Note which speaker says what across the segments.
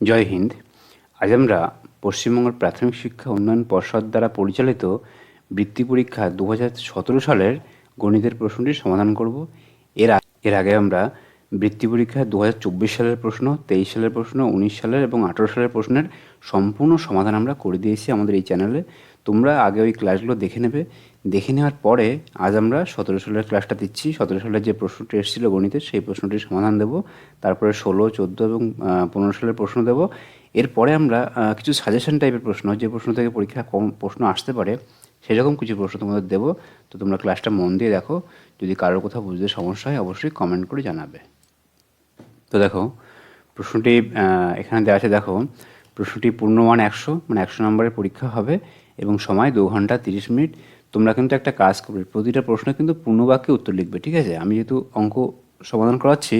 Speaker 1: জয় হিন্দ। আজ আমরা পশ্চিমবঙ্গের প্রাথমিক শিক্ষা উন্নয়ন পর্ষদ দ্বারা পরিচালিত বৃত্তি পরীক্ষা দু সতেরো সালের গণিতের প্রশ্নটি সমাধান করব। এর এর আগে আমরা বৃত্তি পরীক্ষা দু সালের প্রশ্ন, তেইশ সালের প্রশ্ন, উনিশ সালের এবং আঠেরো সালের প্রশ্নের সম্পূর্ণ সমাধান আমরা করে দিয়েছি আমাদের এই চ্যানেলে। তোমরা আগে ওই ক্লাসগুলো দেখে নেবে। দেখে নেওয়ার পরে আজ আমরা সতেরো সালের ক্লাসটা দিচ্ছি। সতেরো সালের যে প্রশ্নটি এসেছিল গণিতের, সেই প্রশ্নটির সমাধান দেবো। তারপরে ষোলো, চোদ্দ এবং পনেরো সালের প্রশ্ন দেবো। এরপরে আমরা কিছু সাজেশন টাইপের প্রশ্ন, যে প্রশ্ন থেকে পরীক্ষা কম প্রশ্ন আসতে পারে, সেরকম কিছু প্রশ্ন তোমাদের দেবো। তো তোমরা ক্লাসটা মন দিয়ে দেখো। যদি কারোর কোথাও বুঝতে সমস্যা হয়, অবশ্যই কমেন্ট করে জানাবে। তো দেখো, প্রশ্নটি এখানে দেওয়া আছে, দেখো, প্রশ্নটি পূর্ণমান একশো মানে একশো নম্বরের পরীক্ষা হবে। এবং সময় দু ঘণ্টা তিরিশ মিনিট, তোমরা কিন্তু একটা কাজ করবে। প্রতিটা প্রশ্ন কিন্তু পূর্ণবাক্যে উত্তর লিখবে, ঠিক আছে? আমি যেহেতু অঙ্ক সমাধান করাচ্ছি,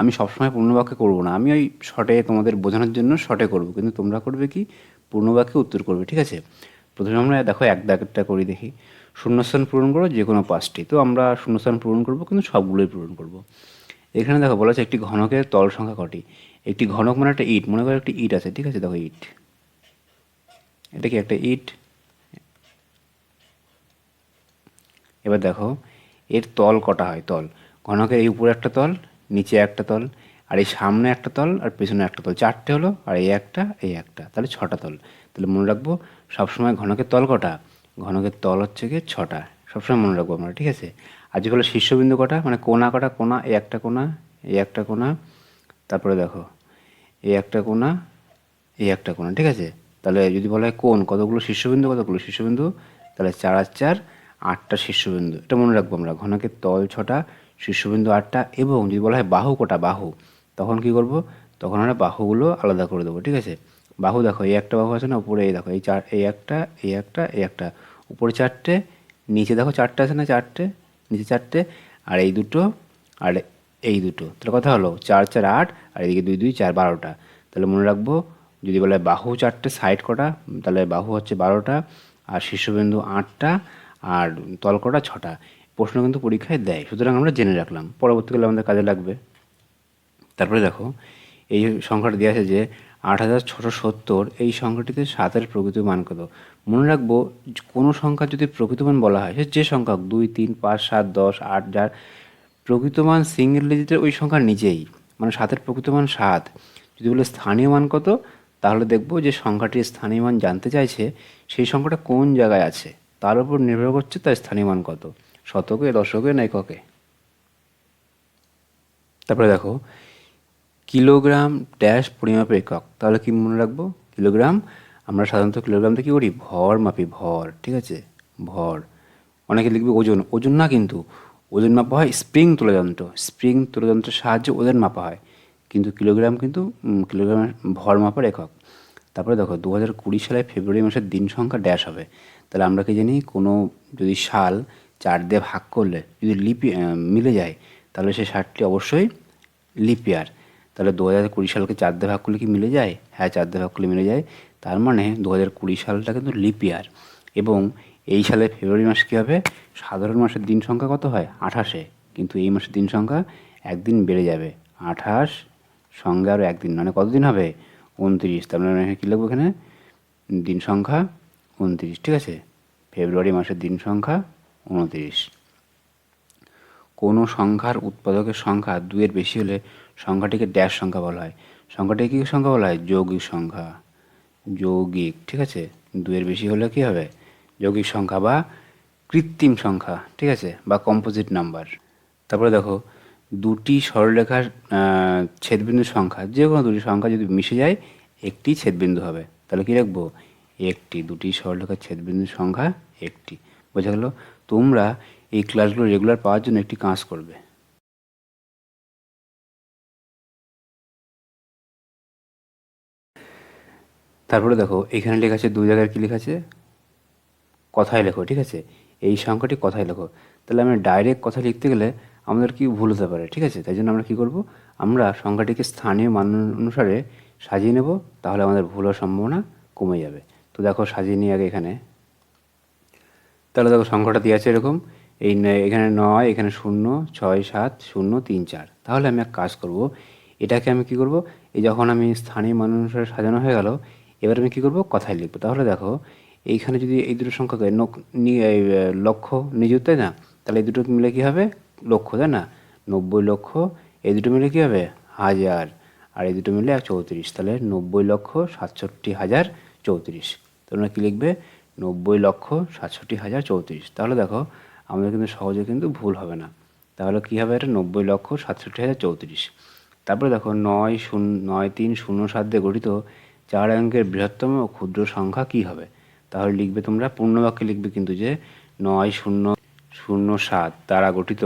Speaker 1: আমি সবসময় পূর্ণবাক্যে করব না। আমি ওই শর্টে তোমাদের বোঝানোর জন্য শর্টে করব, কিন্তু তোমরা করবে কি? পূর্ণবাক্যে উত্তর করবে, ঠিক আছে? প্রথমে আমরা দেখো এক দাগেরটা করি দেখি। শূন্যস্থান পূরণ করো যে কোনো পাঁচটি। তো আমরা শূন্যস্থান পূরণ করব, কিন্তু সবগুলোই পূরণ করব। এখানে দেখো বলা আছে একটি ঘনকের তল সংখ্যা কটি? একটি ঘনক মানে একটা ইট। মনে করো একটি ইট আছে, ঠিক আছে? দেখো ইট। এটা কি একটা ইট? এবার দেখো, এর তল কটা হয়? তল। ঘনকের এই উপরে একটা তল, নিচে একটা তল, আর এই সামনে একটা তল, আর পেছনে একটা তল। চারটে হলো, আর এই একটা এই একটা। তাহলে ছটা তল। তাহলে মনে রাখব, সবসময় ঘনকের তল কটা? ঘনকের তল হচ্ছে গিয়ে ছটা। সবসময় মনে রাখব আমরা, ঠিক আছে? আর যেগুলো শীর্ষবিন্দু কটা? মানে কোনা কটা? কোনা এই একটা কোনা এই একটা কোনা, তারপরে দেখো এই একটা কোনা এই একটা কোনা, ঠিক আছে? তাহলে যদি বলা হয় কোন কতগুলো শীর্ষবিন্দু কতগুলো শীর্ষবিন্দু? তাহলে চার আর চার আটটা শীর্ষবিন্দু। এটা মনে রাখব আমরা ঘনকের তল ছটা, শীর্ষবিন্দু আটটা এবং যদি বলা হয় বাহু কটা বাহু, তখন কি করব? তখন আমরা বাহুগুলো আলাদা করে দেবো, ঠিক আছে? বাহু দেখো, এই একটা বাহু আছে না, উপরে এই দেখো, এই চার, এই একটা এই একটা এই একটা। উপরে চারটে, নিচে দেখো চারটে আছে না, চারটে? নিচে চারটে, আর এই দুটো, আর এই দুটো। তাহলে কথা হলো, চার চার, আট, আর এদিকে দুই দুই, চার, বারোটা। তাহলে মনে রাখব, যদি বলে বাহু চারটে সাইড কটা, তাহলে বাহু হচ্ছে বারোটা, আর শীর্ষবিন্দু আটটা আর তলকটা ছটা। প্রশ্ন কিন্তু পরীক্ষায় দেয়, সুতরাং আমরা জেনে রাখলাম। পরবর্তীকালে আমাদের কাজে লাগবে। তারপরে দেখো, এই সংখ্যাটা দেওয়া আছে যে আট হাজার ছশো সত্তর, এই সংখ্যাটিতে সাতের প্রকৃত মান কত? মনে রাখব, কোনো সংখ্যা যদি প্রকৃত মান বলা হয়, সে যে সংখ্যা দুই, তিন, পাঁচ, সাত, দশ, আট, যার প্রকৃত মান সিঙ্গেল ডিজিটের ওই সংখ্যার নিজেই মানে সাতের প্রকৃত মান সাত, যদি বলে স্থানীয় মান কত, তাহলে দেখব যে সংখ্যাটির স্থানীয় মান জানতে চাইছে, সেই সংখ্যাটা কোন জায়গায় আছে? তার উপর নির্ভর করছে তার স্থানীয় মান কত, শতকে, দশকে না এককে তারপরে দেখো, কিলোগ্রাম ড্যাশ পরিমাপের একক। তাহলে কি মনে রাখব? কিলোগ্রাম, আমরা সাধারণত কিলোগ্রামটা কী করি? ভর মাপি, ভর, ঠিক আছে? ভর। অনেকে লিখবে ওজন। ওজন না কিন্তু, ওজন মাপা হয় স্প্রিং তুলাযন্ত্র। স্প্রিং তুলাযন্ত্রের সাহায্যে ওজন মাপা হয়। কিন্তু কিলোগ্রাম কিন্তু কিলোগ্রাম ভর মাপার একক। তারপরে দেখো দু হাজার কুড়ি সালে ফেব্রুয়ারি মাসের দিন সংখ্যা ড্যাশ হবে। তাহলে আমরা কি জানি কোনো যদি সাল চার দিয়ে ভাগ করলে যদি লিপি মিলে যায়, তাহলে সেই সালটি অবশ্যই লিপিয়ার। তাহলে দু হাজার কুড়ি সালকে চার দিয়ে ভাগ করলে কি মিলে যায়? হ্যাঁ চার দিয়ে ভাগ করলে মিলে যায়। তার মানে দু হাজার কুড়ি সালটা কিন্তু লিপিয়ার। এবং এই সালে ফেব্রুয়ারি মাসে কী হবে? সাধারণ মাসের দিন সংখ্যা কত হয়? আঠাশে। কিন্তু এই মাসের দিন সংখ্যা একদিন বেড়ে যাবে। আঠাশ সঙ্গে আরও একদিন মানে কতদিন হবে? উনত্রিশ। তার মানে কী লাগবে এখানে? দিন সংখ্যা উনত্রিশ, ঠিক আছে? ফেব্রুয়ারি মাসের দিন সংখ্যা উনত্রিশ। কোনো সংখ্যার উৎপাদকের সংখ্যা দুয়ের বেশি হলে সংখ্যাটিকে ড্যাশ সংখ্যা বলা হয়। সংখ্যাটিকে কী সংখ্যা বলা হয়? যৌগিক সংখ্যা। যৌগিক, ঠিক আছে? দুয়ের বেশি হলে কী হবে? যৌগিক সংখ্যা বা কৃত্রিম সংখ্যা, ঠিক আছে? বা কম্পোজিট নাম্বার তারপরে দেখো, দুটি সরলরেখার ছেদবিন্দুর সংখ্যা যে কোনো দুটি সংখ্যা যদি মিশে যায়, একটি ছেদবিন্দু হবে। তাহলে কী রাখব একটি, দুটি সরলরেখার ছেদবিন্দুর সংখ্যা একটি। বোঝা গেল, তোমরা এই ক্লাসগুলো রেগুলার পাওয়ার জন্য একটি কাজ করবে। তারপরে দেখো, এখানে লেখা আছে, দুই জায়গায় কী লেখা আছে? কথায় লেখো, ঠিক আছে? এই সংখ্যাটি কথায় লেখো। তাহলে আমরা ডাইরেক্ট কথা লিখতে গেলে আমাদের কি ভুল হতে পারে, ঠিক আছে? তাই জন্য আমরা কী করব? আমরা সংখ্যাটিকে স্থানীয় মান অনুসারে সাজিয়ে নেব, তাহলে আমাদের ভুল হওয়ার সম্ভাবনা কমে যাবে। তো দেখো সাজিয়ে নিয়ে আগে এখানে। তাহলে দেখো সংখ্যাটা দিয়ে আছে এরকম। এই এখানে নয় এখানে শূন্য ছয় সাত শূন্য তিন চার। তাহলে আমি এক কাজ করব এটাকে আমি কি করব? এই যখন আমি স্থানীয় মানুষের সাজানো হয়ে গেল এবার আমি কি করব? কথায় লিখব। তাহলে দেখো এইখানে যদি এই দুটো সংখ্যাকে নক- নি- এই, আহ, তাই না? তাহলে এই দুটো মিলে কি হবে? লক্ষ তাই না? নব্বই লক্ষ এই দুটো মিলে কি হবে? হাজার। আর এই দুটো মিলে চৌত্রিশ। তাহলে নব্বই লক্ষ সাতষট্টি হাজার চৌত্রিশ। তোমরা কি লিখবে? নব্বই লক্ষ সাতষট্টি হাজার চৌত্রিশ। তাহলে দেখো, আমাদের কিন্তু সহজে কিন্তু ভুল হবে না। তাহলে কী হবে এটা? নব্বই লক্ষ সাতষট্টি হাজার চৌত্রিশ। তারপরে দেখো, নয় শূন্য, নয় তিন শূন্য সাত দিয়ে গঠিত চার অঙ্কের বৃহত্তম ও ক্ষুদ্র সংখ্যা কী হবে? তাহলে লিখবে তোমরা, পূর্ণবাক্যে লিখবে কিন্তু যে নয় শূন্য শূন্য সাত। দ্বারা গঠিত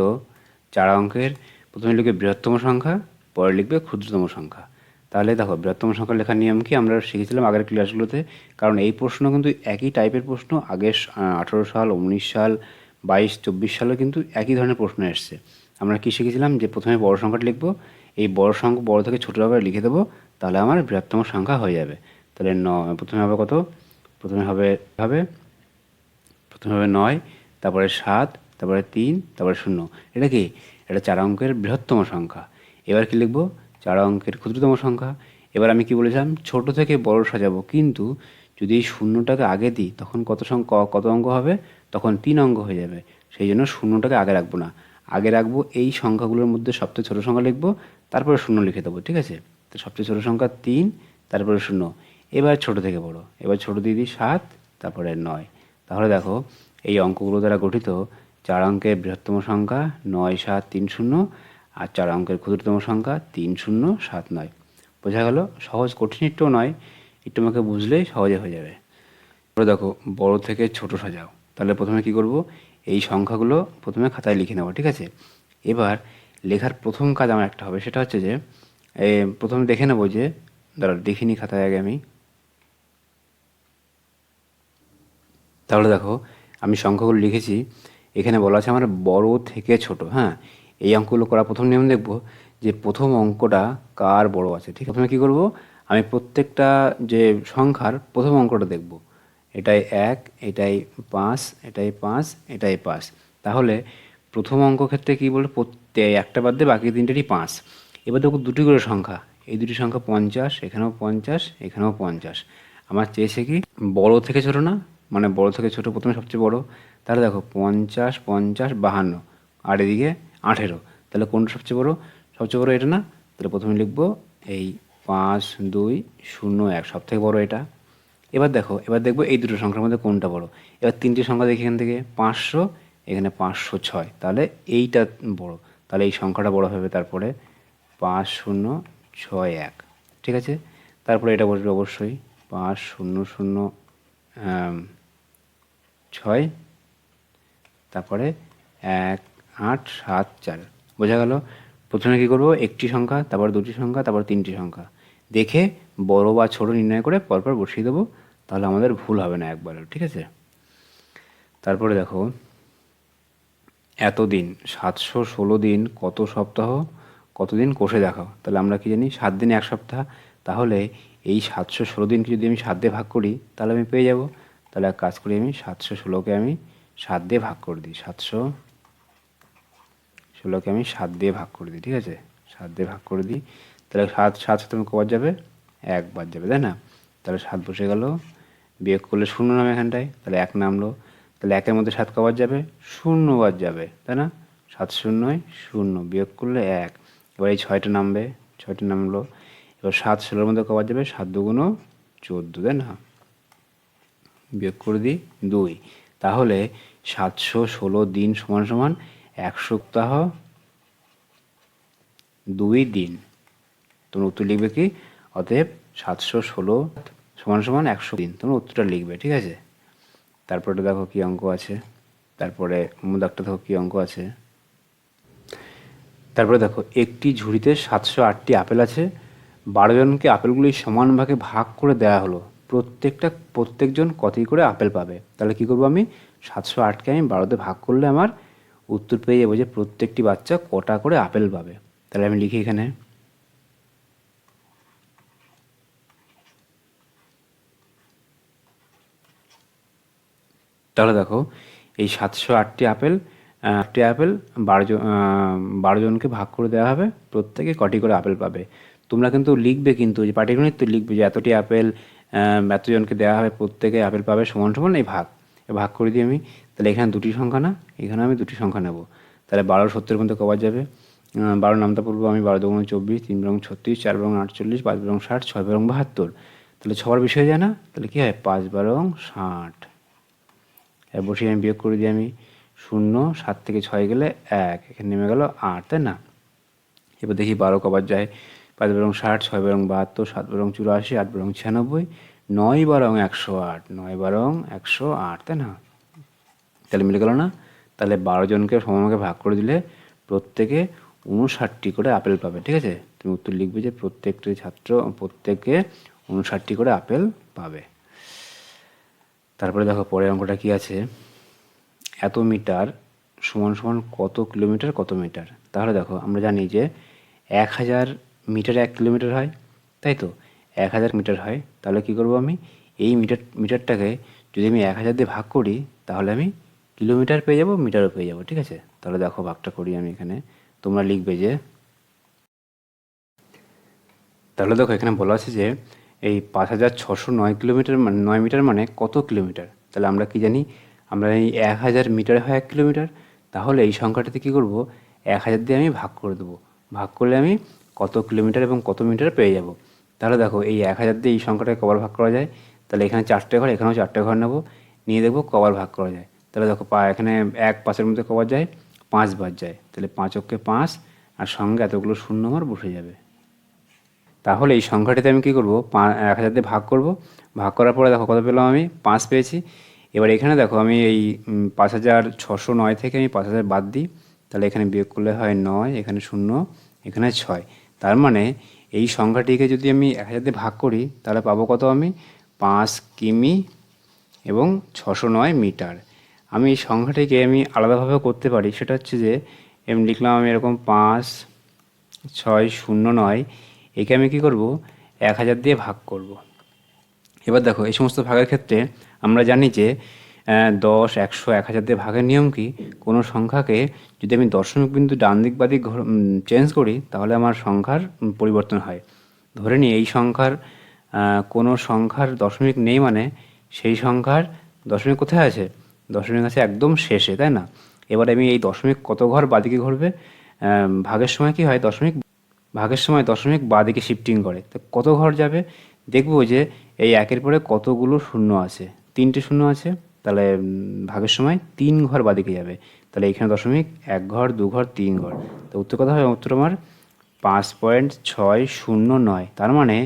Speaker 1: চার অঙ্কের প্রথমে লিখবে বৃহত্তম সংখ্যা, পরে লিখবে ক্ষুদ্রতম সংখ্যা। তাহলে দেখো, বৃহত্তম সংখ্যা লেখার নিয়ম কি? আমরা শিখেছিলাম আগের ক্লাসগুলোতে, কারণ এই প্রশ্ন কিন্তু একই টাইপের প্রশ্ন, আগের আঠেরো সাল, উনিশ সাল, বাইশ, চব্বিশ সালে কিন্তু একই ধরনের প্রশ্ন এসছে। আমরা কি শিখেছিলাম? যে প্রথমে বড় সংখ্যাটা লিখব, এই বড় সংখ্যা, বড় থেকে ছোটো আকারে লিখে দেবো, তাহলে আমার বৃহত্তম সংখ্যা হয়ে যাবে। তাহলে ন, প্রথমে হবে কত? প্রথমে হবে হবে? প্রথমে হবে নয়, তারপরে সাত, তারপরে তিন, তারপরে শূন্য। এটা কি? এটা চার অঙ্কের বৃহত্তম সংখ্যা। এবার কি লিখব? চার অঙ্কের ক্ষুদ্রতম সংখ্যা। এবার আমি কি বলেছিলাম? ছোট থেকে বড় সাজাবো। কিন্তু যদি এই শূন্যটাকে আগে দিই, তখন কত সংখ্যা, কত অঙ্ক হবে? তখন তিন অঙ্ক হয়ে যাবে। সেই জন্য শূন্যটাকে আগে রাখব না। আগে রাখব এই সংখ্যাগুলোর মধ্যে সবচেয়ে ছোটো সংখ্যা লিখব, তারপরে শূন্য লিখে দেবো, ঠিক আছে? তো সবচেয়ে ছোটো সংখ্যা তিন, তারপরে শূন্য। এবার ছোট থেকে বড়। এবার ছোট দিয়ে দিই সাত, তারপরে নয়। তাহলে দেখো, এই অঙ্কগুলো দ্বারা গঠিত চার অঙ্কের বৃহত্তম সংখ্যা নয়, সাত, তিন, শূন্য। আর চার অঙ্কের ক্ষুদ্রতম সংখ্যা তিন শূন্য সাত নয়। বোঝা গেল, সহজ কঠিন একটুও নয় একটু আমাকে বুঝলেই সহজে হয়ে যাবে। এবার দেখো, বড় থেকে ছোট সাজাও। তাহলে প্রথমে কি করব? এই সংখ্যাগুলো প্রথমে খাতায় লিখে নেব, ঠিক আছে? এবার লেখার প্রথম কাজ আমার একটা হবে, সেটা হচ্ছে যে প্রথমে দেখে নেব যে দাঁড়া দেখিনি খাতায় আগে আমি। তাহলে দেখো, আমি সংখ্যাগুলো লিখেছি, এখানে বলা আছে আমার বড় থেকে ছোট হ্যাঁ? এই অঙ্কগুলো করা প্রথম নিয়ম দেখব যে প্রথম অঙ্কটা কার বড় আছে, ঠিক? প্রথমে কী করব? আমি প্রত্যেকটা যে সংখ্যার প্রথম অঙ্কটা দেখব। এটাই এক, এটাই পাঁচ এটাই পাঁচ এটাই পাঁচ। তাহলে প্রথম অঙ্ক ক্ষেত্রে কী বলব? একটা বাদ দিয়ে বাকি তিনটেরই পাঁচ। এবার দেখো দুটি করে সংখ্যা। এই দুটি সংখ্যা পঞ্চাশ, এখানেও পঞ্চাশ এখানেও পঞ্চাশ। আমার চেয়েছে কি? বড় থেকে ছোট না? মানে বড় থেকে ছোট প্রথমে সবচেয়ে বড়। তাহলে দেখো, পঞ্চাশ পঞ্চাশ, বাহান্ন। আর এদিকে আঠেরো। তাহলে কোনটা সবচেয়ে বড়? সবচেয়ে বড় এটা না? তাহলে প্রথমে লিখব এই পাঁচ, দুই, শূন্য, এক। সব থেকে বড় এটা। এবার দেখো, এবার দেখব এই দুটো সংখ্যার মধ্যে কোনটা বড়। এবার তিনটি সংখ্যা দেখি এখান থেকে, পাঁচশো, এখানে পাঁচশো ছয়। তাহলে এইটা বড়। তাহলে এই সংখ্যাটা বড় হবে তারপরে পাঁচ, শূন্য, ছয়, এক। ঠিক আছে? তারপরে এটা বসবে অবশ্যই পাঁচ, শূন্য শূন্য ছয়। তারপরে এক আট, সাত, চার। বোঝা গেল? প্রথমে কী করব? একটি সংখ্যা, তারপর দুটি সংখ্যা, তারপর তিনটি সংখ্যা। দেখে বড় বা ছোট নির্ণয় করে পরপর বসিয়ে দেবো, তাহলে আমাদের ভুল হবে না একবারও, ঠিক আছে? তারপরে দেখো, এতদিন, সাতশো ষোলো দিন, কত সপ্তাহ, কতদিন কষে দেখাও? তাহলে আমরা কি জানি, সাত দিনে এক সপ্তাহ। তাহলে এই সাতশো ষোলো দিনকে যদি আমি সাত দিয়ে ভাগ করি, তাহলে আমি পেয়ে যাব। তাহলে এক কাজ করি আমি, সাতশো ষোলোকে আমি সাত দিয়ে ভাগ করে দিই, সাতশো ষোলোকে আমি সাত দিয়ে ভাগ করে দিই, ঠিক আছে? সাত দিয়ে ভাগ করে দিই, তাহলে সাত সাত সাথে কবার যাবে? এক বাদ যাবে, তাই না? তাহলে সাত বসে গেল, বিয়োগ করলে শূন্য নামে এখানটায়, তাহলে এক নামলো, তাহলে একের মধ্যে সাত কবার যাবে? শূন্য বাদ যাবে, তাই না? সাত শূন্যয় শূন্য, বিয়োগ করলে এক। এবার এই ছয়টা নামবে, ছয়টা নামলো, এবার সাত ষোলোর মধ্যে কবার যাবে? সাত দুগুণো চোদ্দ, তাই না? বিয়োগ করে দিই দুই। তাহলে সাতশো ষোলো দিন সমান সমান এক সপ্তাহ, দুই দিন। তোমরা উত্তর লিখবে কি? অতএব সাতশো ষোলো সমান সমান একশো দিন। তোমরা উত্তরটা লিখবে, ঠিক আছে? তারপরে দেখো কি অঙ্ক আছে। তারপরে মুদাকটা দেখো কি অঙ্ক আছে। তারপরে দেখো, একটি ঝুড়িতে সাতশো আটটি আপেল আছে। বারো জনকে আপেলগুলি সমান ভাগে ভাগ করে দেওয়া হলো। প্রত্যেকটা, প্রত্যেকজন কতই করে আপেল পাবে? তাহলে কি করব আমি? সাতশো আটকে আমি বারোতে ভাগ করলে আমার উত্তর পেয়ে যাব যে প্রত্যেকটি বাচ্চা কটা করে আপেল পাবে। তাহলে আমি লিখি এখানে। তাহলে দেখো এই সাতশো আটটি আপেল আটটি আপেল বারো জন আহ, জনকে ভাগ করে দেওয়া হবে প্রত্যেকে কটি করে আপেল পাবে। তোমরা কিন্তু লিখবে কিন্তু যে পাটিগণিত তো লিখবে যে এতটি আপেল এতজনকে দেওয়া হবে প্রত্যেকে আপেল পাবে সমান সমান এই ভাগ। ভাগ করে দিই আমি তাহলে এখানে দুটি সংখ্যা না, এখানে আমি দুটি সংখ্যা নেব। তাহলে বারো সত্তরের মধ্যে কবার যাবে। বারো নামটা পড়ব আমি, বারো দুগুণ চব্বিশ, তিন বরং ছত্রিশ, চার বরং আটচল্লিশ, পাঁচ বরং ষাট, ছয় বরং বাহাত্তর। তাহলে ছবার বিষয় যায় না? তাহলে কী হয়? পাঁচ বরং ষাট। এবার বসিয়ে আমি বিয়োগ করে দিই আমি। শূন্য, সাত থেকে ছয় গেলে এক, এখানে নেমে গেল আট, তাই না? এবার দেখি বারো কবার যায়। পাঁচ বরং ষাট, ছয় বরং বাহাত্তর, সাত বরং চুরাশি, আট বরং ছিয়ানব্বই, নয় বরং একশো আট, নয় বরং একশো আট, তাই না? তাহলে মিলে গেল না, তাহলে বারো জনকে সমানভাগে ভাগ করে দিলে প্রত্যেকে উনষাটটি করে আপেল পাবে, ঠিক আছে? তুমি উত্তর লিখবে যে প্রত্যেকটি ছাত্র, প্রত্যেকে উনষাটটি করে আপেল পাবে। তারপরে দেখো পরের অঙ্কটা কি আছে? এত মিটার সমান সমান কত কিলোমিটার, কত মিটার? তাহলে দেখো, আমরা জানি যে এক হাজার মিটার এক কিলোমিটার হয়, তাই তো? এক হাজার মিটার হয়, তাহলে কি করব আমি? এই মিটার, মিটারটাকে যদি আমি এক হাজার দিয়ে ভাগ করি, তাহলে আমি কিলোমিটার পেয়ে যাব, মিটারও পেয়ে যাব, ঠিক আছে? তাহলে দেখো, ভাগটা করি আমি এখানে। তোমরা লিখবে যে, তাহলে দেখো, এখানে বলা আছে যে, এই পাঁচ হাজার ছশো নয় কিলোমিটার মানে নয় মিটার মানে কত কিলোমিটার? তাহলে আমরা কি জানি? আমরা এই এক হাজার মিটার হয় এক কিলোমিটার, তাহলে এই সংখ্যাটাতে কী করব? এক হাজার দিয়ে আমি ভাগ করে দেবো। ভাগ করলে আমি কত কিলোমিটার এবং কত মিটার পেয়ে যাব? তাহলে দেখো, এই এক হাজার দিয়ে এই সংখ্যাটাকে কবার ভাগ করা যায়। তাহলে এখানে চারটে ঘর, এখানেও চারটে ঘর নেব। নিয়ে দেখব কবার ভাগ করা যায়। তাহলে দেখো পা, এখানে এক পাঁচের মধ্যে কবার যায়, পাঁচ বার যায়। তাহলে পাঁচ অক্ষে পাঁচ, আর সঙ্গে এতগুলো শূন্য আমার বসে যাবে। তাহলে এই সংখ্যাটিতে আমি কী করব? পা, এক হাজার দিয়ে ভাগ করব। ভাগ করার পরে দেখো কত পেলাম আমি? পাঁচ পেয়েছি। এবার এখানে দেখো আমি এই পাঁচ হাজার ছশো নয় থেকে আমি পাঁচ হাজার বাদ দিই। তাহলে এখানে বিয়োগ করলে হয় নয়, এখানে শূন্য, এখানে ছয়। তার মানে এই সংখ্যাটিকে যদি আমি এক হাজার দিয়ে ভাগ করি, তাহলে পাবো কত আমি? পাঁচ কিমি এবং ছশো নয় মিটার। আমি এই সংখ্যাটিকে আমি আলাদাভাবে করতে পারি। সেটা হচ্ছে যে এমনি লিখলাম আমি এরকম পাঁচ, ছয়, শূন্য, নয়, একে আমি কি করব? এক হাজার দিয়ে ভাগ করব। এবার দেখো, এই সমস্ত ভাগের ক্ষেত্রে আমরা জানি যে দশ, একশো, এক হাজার দিয়ে ভাগের নিয়ম কি? কোনো সংখ্যাকে যদি আমি দশমিক বিন্দু ডান দিক বা দিক চেঞ্জ করি, তাহলে আমার সংখ্যার পরিবর্তন হয়। ধরে নিই, এই সংখ্যার কোনো সংখ্যার দশমিক নেই মানে সেই সংখ্যার দশমিক কোথায় আছে? দশমিক আছে একদম শেষে, তাই না? এবার আমি এই দশমিক কত ঘর বাদিকে ঘুরবে? ভাগের সময় কি হয় দশমিক? ভাগের সময় দশমিক বাদিকে শিফটিং করে। তো কত ঘর যাবে? দেখব যে এই একের পরে কতগুলো শূন্য আছে। তিনটে শূন্য আছে, তাহলে ভাগের সময় তিন ঘর বাদিকে যাবে। তাহলে এখানে দশমিক এক ঘর, দু ঘর, তিন ঘর। তো উত্তর কথা হয়, উত্তর আমার পাঁচ পয়েন্ট ছয় শূন্য নয়। তার মানে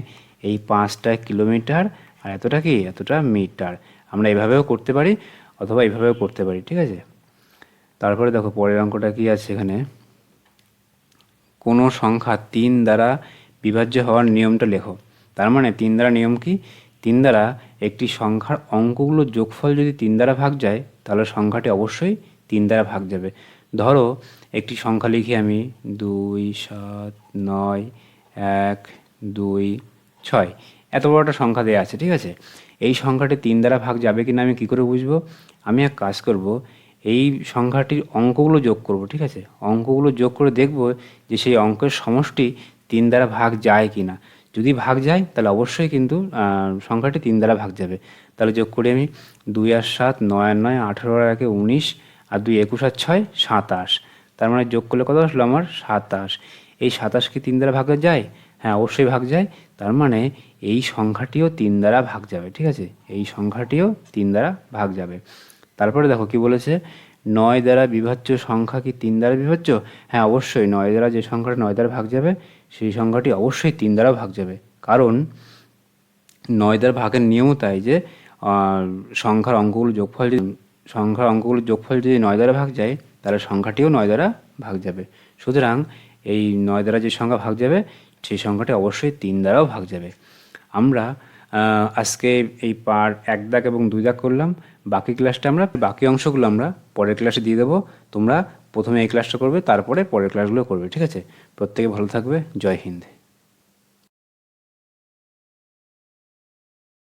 Speaker 1: এই পাঁচটা কিলোমিটার আর এতটা কি? এতটা মিটার। আমরা এভাবেও করতে পারি। অথবা এইভাবেও করতে পারি, ঠিক আছে? তারপরে দেখো পরের অঙ্কটা কি আছে এখানে? কোনো সংখ্যা তিন দ্বারা বিভাজ্য হওয়ার নিয়মটা লেখো। তার মানে তিন দ্বারা নিয়ম কি? তিন দ্বারা একটি সংখ্যার অঙ্কগুলোর যোগফল যদি তিন দ্বারা ভাগ যায়, তাহলে সংখ্যাটি অবশ্যই তিন দ্বারা ভাগ যাবে। ধরো একটি সংখ্যা লিখি আমি, দুই, সাত, নয়, এক, দুই, ছয়। এত বড় একটা সংখ্যা দেওয়া আছে, ঠিক আছে? এই সংখ্যাটি তিন দ্বারা ভাগ যাবে কি না আমি কী করে বুঝব? আমি এক কাজ করব, এই সংখ্যাটির অঙ্কগুলো যোগ করব, ঠিক আছে? অঙ্কগুলো যোগ করে দেখব যে সেই অঙ্কের সমষ্টি তিন দ্বারা ভাগ যায় কি না যদি ভাগ যায়, তাহলে অবশ্যই কিন্তু সংখ্যাটি তিন দ্বারা ভাগ যাবে। তাহলে যোগ করি আমি দুই আর সাত, নয় আর নয়, আঠেরো আর একে উনিশ, আর দুই একুশ আর ছয়, সাতাশ। তার মানে যোগ করলে কত আসলো আমার? সাতাশ। এই সাতাশ কি তিন দ্বারা ভাগ যায়? হ্যাঁ অবশ্যই ভাগ যায়। তার মানে এই সংখ্যাটিও তিন দ্বারা ভাগ যাবে, ঠিক আছে? এই সংখ্যাটিও তিন দ্বারা ভাগ যাবে। তারপরে দেখো কি বলেছে? নয় দ্বারা বিভাজ্য সংখ্যা কি তিন দ্বারা বিভাজ্য হ্যাঁ অবশ্যই নয় দ্বারা যে সংখ্যাটা নয় দ্বারা ভাগ যাবে, সেই সংখ্যাটি অবশ্যই তিন দ্বারা ভাগ যাবে। কারণ নয় দ্বারা ভাগের নিয়মও তাই যে সংখ্যার অঙ্কগুলো যোগফল যদি, সংখ্যার অঙ্কগুলো যোগফল যদি নয় দ্বারা ভাগ যায়, তাহলে সংখ্যাটিও নয় দ্বারা ভাগ যাবে। সুতরাং এই নয় দ্বারা যে সংখ্যা ভাগ যাবে, সেই সংখ্যাটি অবশ্যই তিন দ্বারাও ভাগ যাবে। আমরা আজকে এই পার এক দাগ এবং দুই দাগ করলাম, বাকি ক্লাসটা আমরা, বাকি অংশগুলো আমরা পরের ক্লাসে দিয়ে দেবো, তোমরা প্রথমে এই ক্লাসটা করবে, তারপরে পরের ক্লাসগুলো করবে, ঠিক আছে? প্রত্যেকে ভালো থাকবে, জয় হিন্দ।